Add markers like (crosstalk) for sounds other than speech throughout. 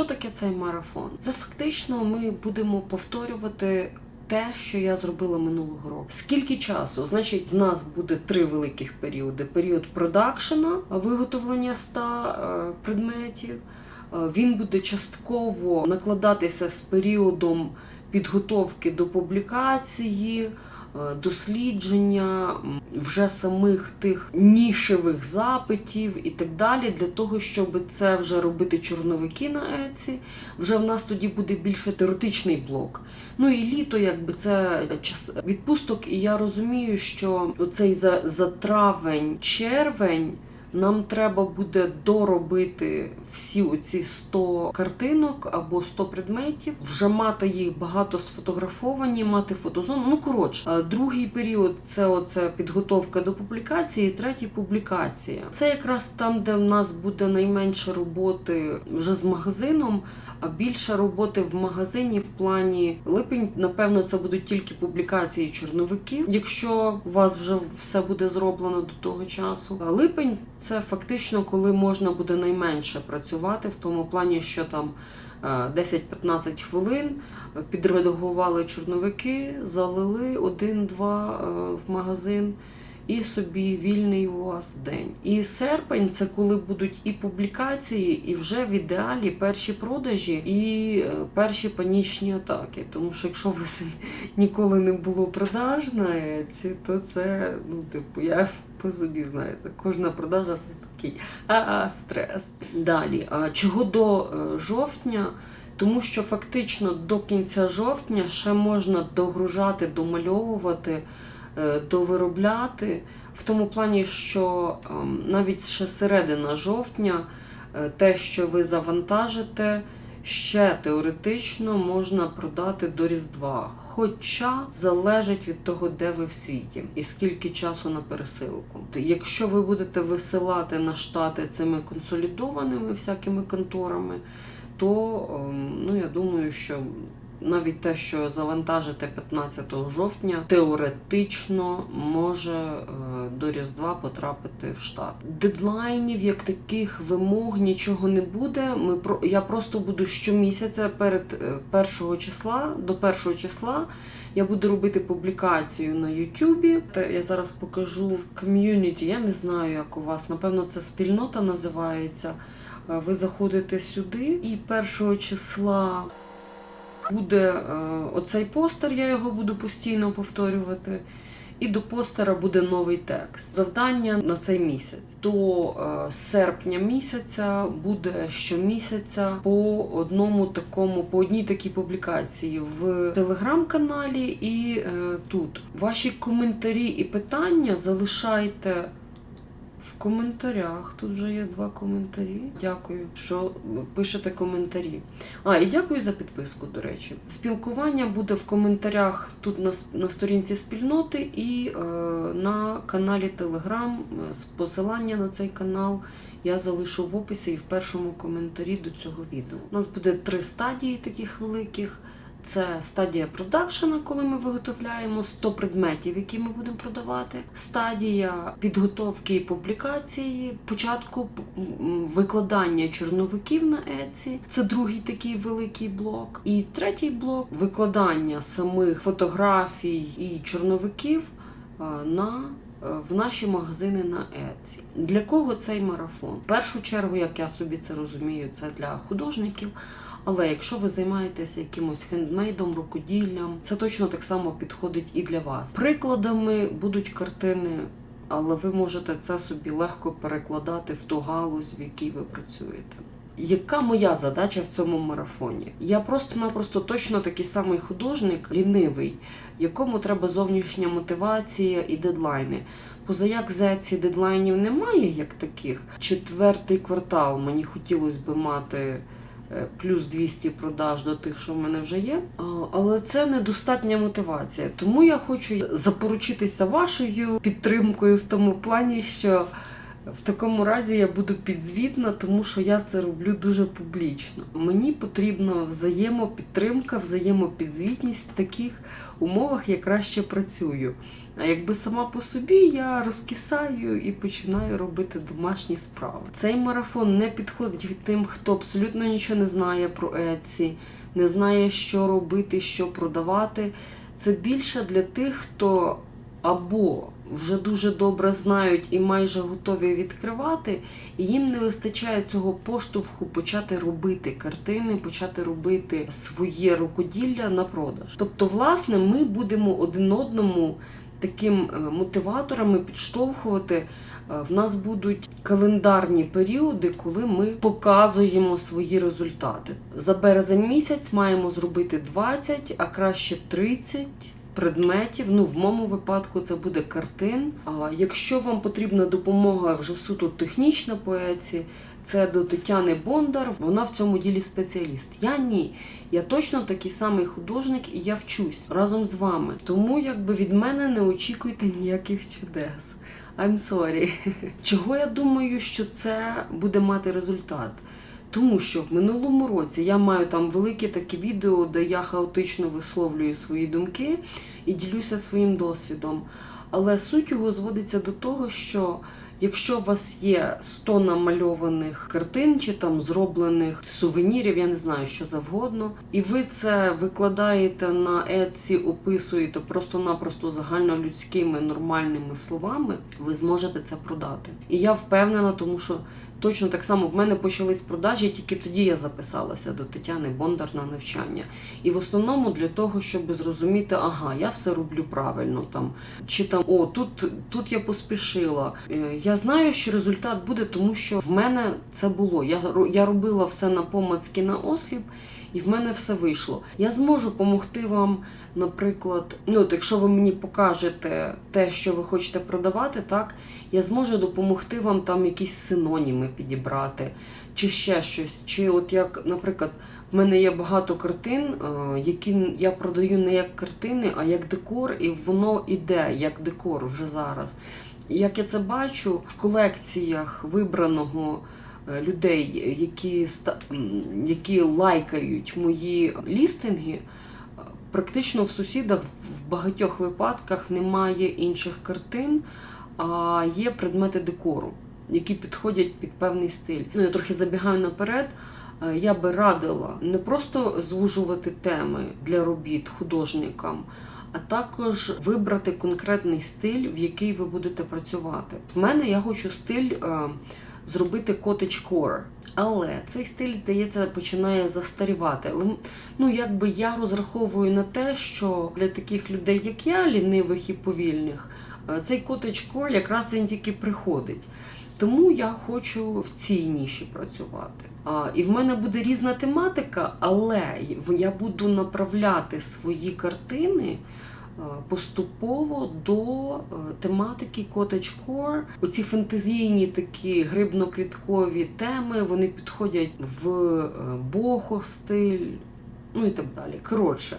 що таке цей марафон? Це фактично ми будемо повторювати. Те, що я зробила минулого року. Скільки часу? Значить, в нас буде три великих періоди: період продакшена, виготовлення 100 е, предметів. Е, Він буде частково накладатися з періодом підготовки до публікації, дослідження вже самих тих нішевих запитів і так далі, для того, щоб це вже робити чорновики на Еці. Вже в нас тоді буде більше теоретичний блок. Ну і літо, якби це час відпусток, і я розумію, що оцей за, за травень, червень. Нам треба буде доробити всі оці 100 картинок або 100 предметів, вже мати їх багато сфотографовані, мати фотозону. Ну коротше, другий період це оце підготовка до публікації, третій публікація. Це якраз там, де в нас буде найменше роботи вже з магазином. А більше роботи в магазині в плані липень, напевно, це будуть тільки публікації чорновиків, якщо у вас вже все буде зроблено до того часу. Липень це фактично, коли можна буде найменше працювати, в тому плані, що там е, 10-15 хвилин е, підредагували чорновики, залили один-два е, в магазин. І собі вільний у вас день. І серпень це коли будуть і публікації, і вже в ідеалі перші продажі і е, перші панічні атаки. Тому що якщо у вас (laughs) ніколи не було продаж на Еці, то це ну, типу, я по собі знаєте, кожна продажа це такий а стрес. Далі, а чого до е, жовтня? Тому що фактично до кінця жовтня ще можна догружати, домальовувати е, довиробляти в тому плані, що ем, навіть ще середина жовтня е, те, що ви завантажите, ще теоретично можна продати до Різдва. Хоча залежить від того, де ви в світі і скільки часу на пересилку. Якщо ви будете висилати на штати цими консолідованими всякими конторами, то ем, ну, я думаю, що навіть те, що завантажите 15 жовтня, теоретично може е, до Різдва потрапити в штат. Дедлайнів, як таких вимог, нічого не буде. Ми про я просто буду щомісяця перед е, першого числа до першого числа. Я буду робити публікацію на Ютубі. Та Я зараз покажу в ком'юніті. Я не знаю, як у вас. Напевно, це спільнота називається. Е, Ви заходите сюди, і першого числа буде е, оцей постер, я його буду постійно повторювати. І до постера буде новий текст. Завдання на цей місяць. До е, серпня місяця буде щомісяця по одному такому, по одній такій публікації в телеграм-каналі і е, тут. Ваші коментарі і питання залишайте в коментарях. Тут вже є два коментарі. Дякую, що пишете коментарі. А, і дякую за підписку, до речі. Спілкування буде в коментарях тут на, на сторінці спільноти і е, на каналі. Е, Посилання на цей канал я залишу в описі і в першому коментарі до цього відео. У нас буде три стадії таких великих. Це стадія продакшена, коли ми виготовляємо 100 предметів, які ми будемо продавати. Стадія підготовки і публікації, початку викладання чорновиків на Еці. Це другий такий великий блок. І третій блок викладання самих фотографій і чорновиків на е, в наші магазини на Еці. Для кого цей марафон? В першу чергу, як я собі це розумію, це для художників. Але якщо ви займаєтеся якимось хендмейдом, рукоділлям, це точно так само підходить і для вас. Прикладами будуть картини, але ви можете це собі легко перекладати в ту галузь, в якій ви працюєте. Яка моя задача в цьому марафоні? Я просто-напросто точно такий самий художник, лінивий, якому треба зовнішня мотивація і дедлайни. Позаяк зеці дедлайнів немає як таких. Четвертий квартал мені хотілося би мати плюс 200 продаж до тих, що в мене вже є. Але це недостатня мотивація. Тому я хочу запоручитися вашою підтримкою в тому плані, що В такому разі я буду підзвітна, тому що я це роблю дуже публічно. Мені потрібна взаємопідтримка, взаємопідзвітність в таких умовах я краще працюю. А якби сама по собі я розкисаю і починаю робити домашні справи. Цей марафон не підходить тим, хто абсолютно нічого не знає про Etsy, не знає, що робити, що продавати. Це більше для тих, хто або вже дуже добре знають і майже готові відкривати, і їм не вистачає цього поштовху почати робити картини, почати робити своє рукоділля на продаж. Тобто, власне, ми будемо один одному таким е, мотиваторами підштовхувати. Е, В нас будуть календарні періоди, коли ми показуємо свої результати. За березень місяць маємо зробити 20, а краще 30 предметів. Ну, в моєму випадку це буде картин. А якщо вам потрібна допомога вже суто технічна поеці, це до Тетяни Бондар. Вона в цьому ділі спеціаліст. Я ні. Я точно такий самий художник, і я вчусь разом з вами. Тому якби від мене не очікуйте ніяких чудес. I'm sorry. (laughs) Чого я думаю, що це буде мати результат? Тому що в минулому році я маю там велике таке відео, де я хаотично висловлюю свої думки і ділюся своїм досвідом. Але суть його зводиться до того, що якщо у вас є 100 намальованих картин чи там зроблених сувенірів, я не знаю, що завгодно, і ви це викладаєте на Etsy, описуєте просто-напросто загальнолюдськими нормальними словами, ви зможете це продати. І я впевнена, тому що точно так само в мене почались продажі, тільки тоді я записалася до Тетяни Бондар на навчання. І в основному для того, щоб зрозуміти, ага, я все роблю правильно там, чи там о, тут, тут я поспішила. Е, Я знаю, що результат буде, тому що в мене це було. Я, я робила все на помацки на осліп, і в мене все вийшло. Я зможу допомогти вам, наприклад, ну, от якщо ви мені покажете те, що ви хочете продавати, так, я зможу допомогти вам там якісь синоніми підібрати, чи ще щось. Чи от як, наприклад, в мене є багато картин, е, які я продаю не як картини, а як декор, і воно іде як декор вже зараз. Як я це бачу в колекціях вибраного е, людей, які, які лайкають мої лістинги, практично в сусідах в багатьох випадках немає інших картин, а є предмети декору, які підходять під певний стиль. Ну, я трохи забігаю наперед. Е, Я би радила не просто звужувати теми для робіт художникам, а також вибрати конкретний стиль, в який ви будете працювати. В мене я хочу стиль е, зробити cottagecore. Але цей стиль, здається, починає застарівати. Ну, якби я розраховую на те, що для таких людей, як я, лінивих і повільних, е, цей cottagecore якраз він тільки приходить. Тому я хочу в цій ніші працювати. А, і в мене буде різна тематика, але я буду направляти свої картини поступово до е, тематики cottagecore. Оці фентезійні такі грибно-квіткові теми вони підходять в е, бохо стиль. Ну і так далі. Коротше,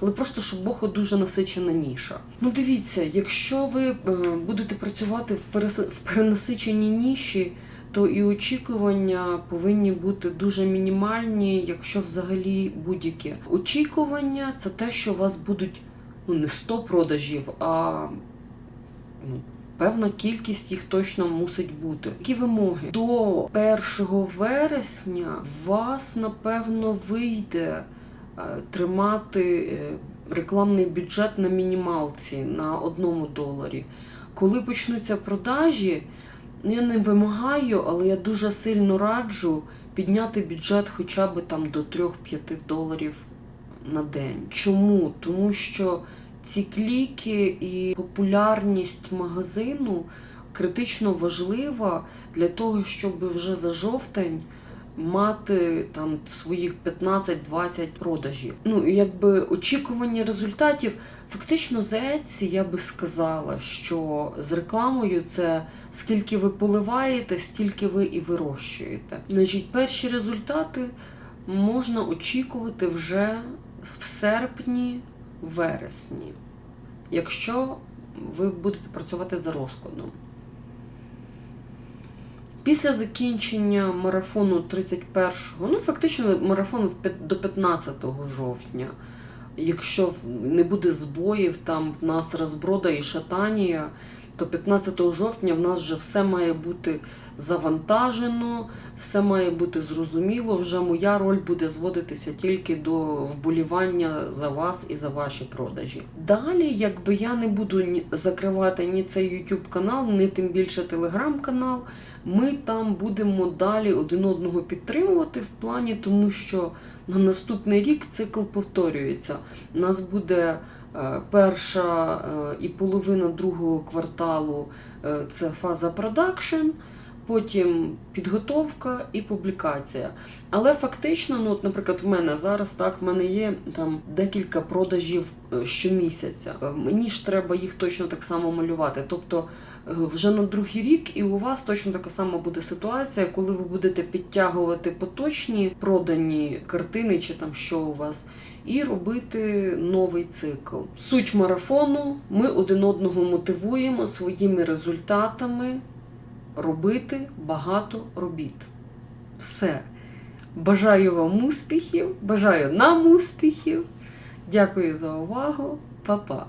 але просто щоб бохо дуже насичена ніша. Ну дивіться, якщо ви е, будете працювати в перенасиченій ніші, то і очікування повинні бути дуже мінімальні, якщо взагалі будь-які. Очікування це те, що вас будуть ну, не 100 продажів, а ну, певна кількість їх точно мусить бути. Які вимоги? До 1 вересня вас, напевно, вийде е, тримати е, рекламний бюджет на мінімалці на одному доларі. Коли почнуться продажі, ну, я не вимагаю, але я дуже сильно раджу підняти бюджет хоча б там до 3-5 доларів на день. Чому? Тому що ці кліки і популярність магазину критично важлива для того, щоб вже за жовтень мати там своїх 15-20 продажів. Ну якби очікування результатів, фактично за Etsy я би сказала, що з рекламою це скільки ви поливаєте, стільки ви і вирощуєте. Значить, перші результати можна очікувати вже в серпні, вересні, якщо ви будете працювати за розкладом. Після закінчення марафону 31-го, ну фактично марафон до 15 жовтня. Якщо не буде збоїв, там в нас розброда і шатанія, то 15 жовтня в нас вже все має бути завантажено, все має бути зрозуміло. Вже моя роль буде зводитися тільки до вболівання за вас і за ваші продажі. Далі, якби я не буду закривати ні цей YouTube канал, ні тим більше телеграм канал. Ми там будемо далі один одного підтримувати в плані, тому що на наступний рік цикл повторюється. У нас буде перша е, і половина другого кварталу е, це фаза продакшн, потім підготовка і публікація. Але фактично, ну, от, наприклад, в мене зараз так, в мене є там декілька продажів е, щомісяця. Е, Мені ж треба їх точно так само малювати. Тобто е, вже на другий рік, і у вас точно така сама буде ситуація, коли ви будете підтягувати поточні продані картини чи там що у вас. І робити новий цикл. Суть марафону ми один одного мотивуємо своїми результатами робити багато робіт. Все. Бажаю вам успіхів, бажаю нам успіхів. Дякую за увагу. Па-па.